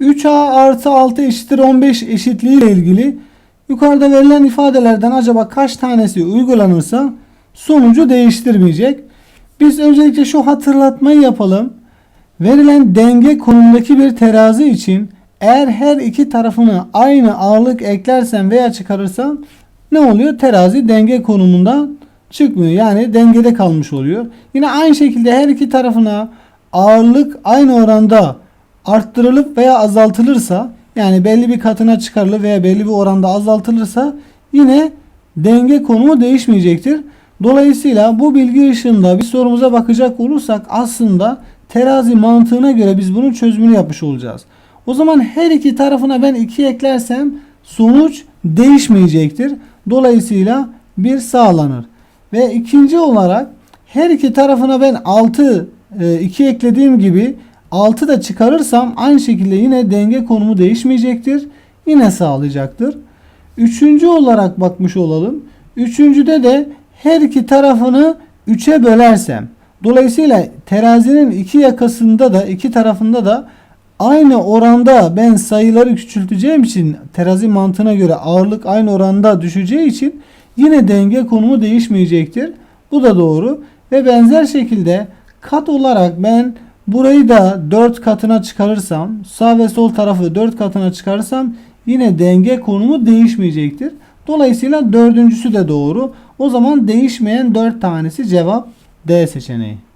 3A artı 6 eşittir 15 eşitliği ile ilgili yukarıda verilen ifadelerden acaba kaç tanesi uygulanırsa sonucu değiştirmeyecek. Biz öncelikle şu hatırlatmayı yapalım. Verilen denge konumundaki bir terazi için eğer her iki tarafına aynı ağırlık eklersen veya çıkarırsan ne oluyor? Terazi denge konumundan çıkmıyor. Yani dengede kalmış oluyor. Yine aynı şekilde her iki tarafına ağırlık aynı oranda arttırılıp veya azaltılırsa yani belli bir katına çıkarılır veya belli bir oranda azaltılırsa yine denge konumu değişmeyecektir. Dolayısıyla bu bilgi ışığında bir sorumuza bakacak olursak aslında terazi mantığına göre biz bunun çözümünü yapmış olacağız. O zaman her iki tarafına ben 2 eklersem sonuç değişmeyecektir. Dolayısıyla 1 sağlanır. Ve ikinci olarak her iki tarafına ben 6 2 eklediğim gibi 6 da çıkarırsam aynı şekilde yine denge konumu değişmeyecektir. Yine sağlayacaktır. Üçüncü olarak bakmış olalım. Üçüncüde de her iki tarafını 3'e bölersem. Dolayısıyla terazinin iki yakasında da iki tarafında da aynı oranda ben sayıları küçülteceğim için terazi mantığına göre ağırlık aynı oranda düşeceği için yine denge konumu değişmeyecektir. Bu da doğru. Ve benzer şekilde kat olarak ben burayı da 4 katına çıkarırsam sağ ve sol tarafı 4 katına çıkarırsam yine denge konumu değişmeyecektir. Dolayısıyla dördüncüsü de doğru. O zaman değişmeyen 4 tanesi cevap D seçeneği.